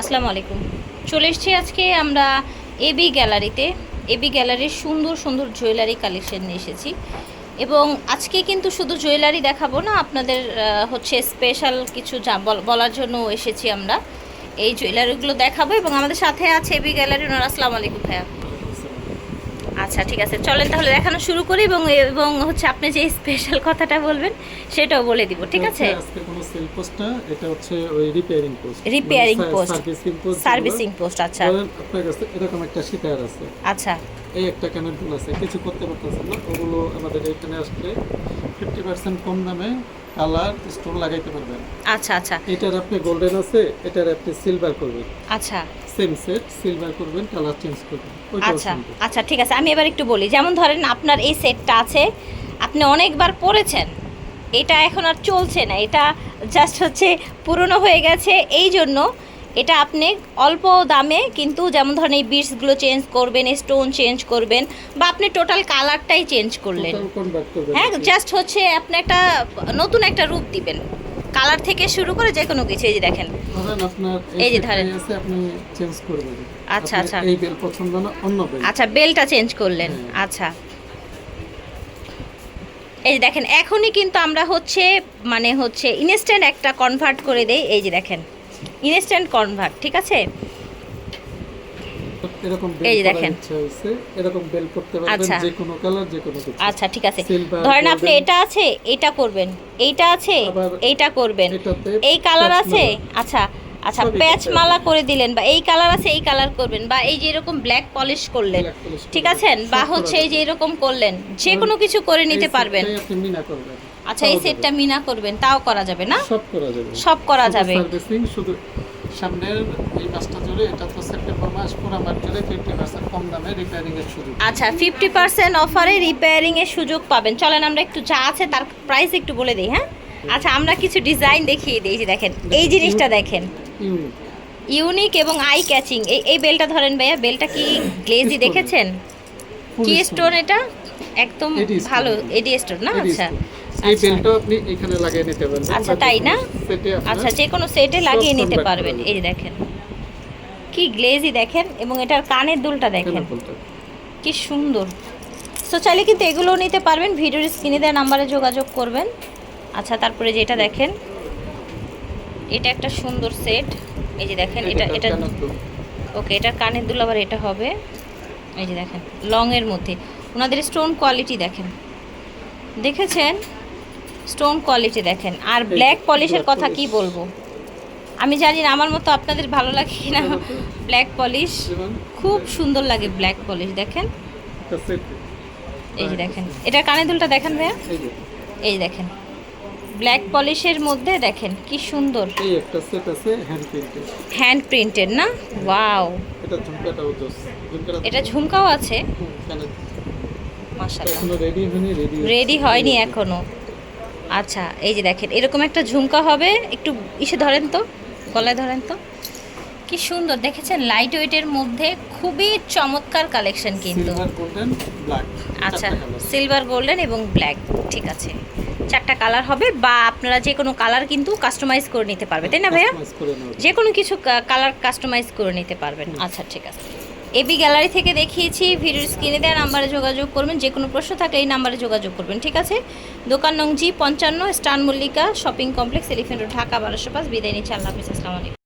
আসসালামু আলাইকুম। চলে এসেছি আজকে আমরা এবি গ্যালারিতে। এবি গ্যালারির সুন্দর সুন্দর জুয়েলারি কালেকশন নিয়ে এসেছি। এবং আজকে কিন্তু শুধু জুয়েলারি দেখাবো না, আপনাদের হচ্ছে স্পেশাল কিছু বলার জন্য এসেছি আমরা। এই জুয়েলারিগুলো দেখাবো এবং আমাদের সাথে আছে এবি গ্যালারি ওনারা। আসসালামু আলাইকুম ভাইয়া। আচ্ছা ঠিক আছে। চলেন তাহলে দেখানো শুরু করি এবং এবং হচ্ছে আপনি যে স্পেশাল কথাটা বলবেন সেটাও বলে দিব ঠিক আছে? আজকে কোনো সেল পোস্ট না এটা হচ্ছে ওই repairing post Repairing post. Servicing post servicing post আচ্ছা। আপনার কাছে এরকম একটা শিকার আছে। আচ্ছা। এই একটা কানের দুল আছে কিছু করতে পারতেছেন না ওগুলো আমাদের এখানে আসলে ফিফটি পার্সেন্ট কম দামে কালার স্টোন লাগাইতে পারবেন। আচ্ছা আচ্ছা। এটার আপনি গোল্ডেন আছে এটার আপনি সিলভার করবেন। আচ্ছা। সেম সেট সিলভার করবেন কালার চেঞ্জ করবেন। আচ্ছা আচ্ছা ঠিক আছে। আমি এবার একটু বলি যেমন ধরেন আপনার এই সেটটা আছে আপনি অনেকবার পরেছেন এটা এখন আর চলছে না এটা জাস্ট হচ্ছে পুরনো হয়ে গেছে এই জন্য এটা আপনি অল্প দামে কিন্তু যেমন ধরেন এই বিটসগুলো চেঞ্জ করবেন স্টোন চেঞ্জ করবেন বা আপনি টোটাল কালারটাই চেঞ্জ করলেন। হ্যাঁ জাস্ট হচ্ছে আপনি একটা নতুন একটা রূপ দিবেন। কালার থেকে শুরু করে যে কোনো কিছু এই যে দেখেন। এই যে ধরেন। আপনি চেঞ্জ করবেন। আচ্ছা, আচ্ছা। এই বেল পছন্দ না অন্য বেল আচ্ছা বেলটা চেঞ্জ করলেন। আচ্ছা। এই যে দেখেন এখনই কিন্তু আমরা হচ্ছে মানে হচ্ছে ইনস্ট্যান্ট একটা কনভার্ট করে দেই। এই যে দেখেন। ইনস্ট্যান্ট কনভার্ট ঠিক আছে? এরকম এই বেল যে করার দেখেন। এরকম বেল করতে পারবেন আচ্ছা। যে কোনো কালার যে কোনো কিছু। আচ্ছা ঠিক আছে। ধরেন আপনি এটা আছে এটা করবেন এইটা আছে এইটা করবেন। এই কালার আছে আচ্ছা আচ্ছা প্যাচ মালা করে দিলেন বা এই কালার আছে এই কালার করবেন বা এই যে এরকম ব্ল্যাক পলিশ করলেন ঠিক আছেন? বা হচ্ছে এই যে এরকম করলেন যে কোনো কিছু করে নিতে পারবেন। আচ্ছা এই সেটটা মিনা করবেন তাও করা যাবে না? সব করা যাবে। সব করা যাবে। সার্ভিসিং শুধু সামনের এই মাসটা জুড়ে এটা তো সেপ্টেম্বর মাস পুরো ফিফটি পার্সেন্ট কম দামে রিপেয়ারিং এর সুযোগ। আচ্ছা ফিফটি পার্সেন্ট অফারে রিপেয়ারিং এর সুযোগ পাবেন। চলেন আমরা একটু যা আছে তার প্রাইস একটু বলে দিই হ্যাঁ? আচ্ছা আমরা কিছু ডিজাইন দেখিয়ে দিই যে দেখেন এই জিনিসটা দেখেন। ইউনিক। এবং আই ক্যাচিং এই এই বেলটা ধরেন ভাইয়া বেলটা কি গ্লেজি দেখেছেন? কি স্টোন এটা? একদম ভালো এডি স্টোন না? আচ্ছা। এই। বেলটা আপনি এখানে লাগিয়ে নিতে পারবেন আচ্ছা, তাই না? আচ্ছা যে কোনো সেটে লাগিয়ে নিতে পারবেন। এই যে দেখেন কি গ্লেজি দেখেন এবং এটার কানের দুলটা দেখেন। কি সুন্দর। সো চাইলে কিন্তু এগুলোও নিতে পারবেন ভিডিওর স্ক্রিনে দেওয়া নাম্বারে যোগাযোগ করবেন। আচ্ছা তারপরে যেটা দেখেন এটা একটা সুন্দর সেট এই যে দেখেন এটা এটা? ওকে এটা কানের দুল আবার এটা হবে। এই যে দেখেন লংয়ের মধ্যে। ওনাদের স্টোন কোয়ালিটি দেখেন। দেখেছেন? স্টোন কোয়ালিটি দেখেন। আর ব্ল্যাক পলিশের কথা। কি বলব? আমি জানি না আমার মতো আপনাদের ভালো লাগে কিনা? Black polish. খুব সুন্দর লাগে ব্ল্যাক পলিশ দেখেন? এই যে দেখেন। এটা কানের দুলটা দেখেন ভাইয়া? এই দেখেন। ব্ল্যাক পলিশের মধ্যে দেখেন কি সুন্দর। এই একটা সেট আছে হ্যান্ড প্রিন্টেড হ্যান্ড প্রিন্টেড না? ওয়াও এটা ঝুমকাটাও জোস। এটা ঝুমকাও আছে? মাশাআল্লাহ। এখনও রেডি হয়নি রেডি হয়নি এখনও। আচ্ছা এই যে দেখেন এরকম একটা ঝুমকা হবে। একটু ইসে ধরেন তো গলায় ধরেন তো। কি সুন্দর দেখেছেন? লাইট ওয়েটের মধ্যে খুবই চমৎকার কালেকশন কিন্তু। সিলভার গোল্ডেন ব্ল্যাক আচ্ছা সিলভার গোল্ডেন এবং ব্ল্যাক ঠিক আছে। চারটা কালার হবে বা আপনারা যে কোনো কালার কিন্তু কাস্টমাইজ করে নিতে পারবে তাই না ভাইয়া? যে কোনো কিছু কালার কাস্টমাইজ করে নিতে পারবেন। আচ্ছা ঠিক আছে। এবি গ্যালারি থেকে দেখিয়েছি ভিডিওর স্ক্রিনে দেওয়া নাম্বারে যোগাযোগ করবেন যে কোনো প্রশ্ন থাকলে এই নাম্বারে যোগাযোগ করবেন, ঠিক আছে? দোকান নং জি পঞ্চান্ন স্টান Mallika shopping complex, elephant Dhaka, বারোশো পাঁচ, বিদায় নিচ্ছে, আল্লাহ হাফিজ, আসসালামু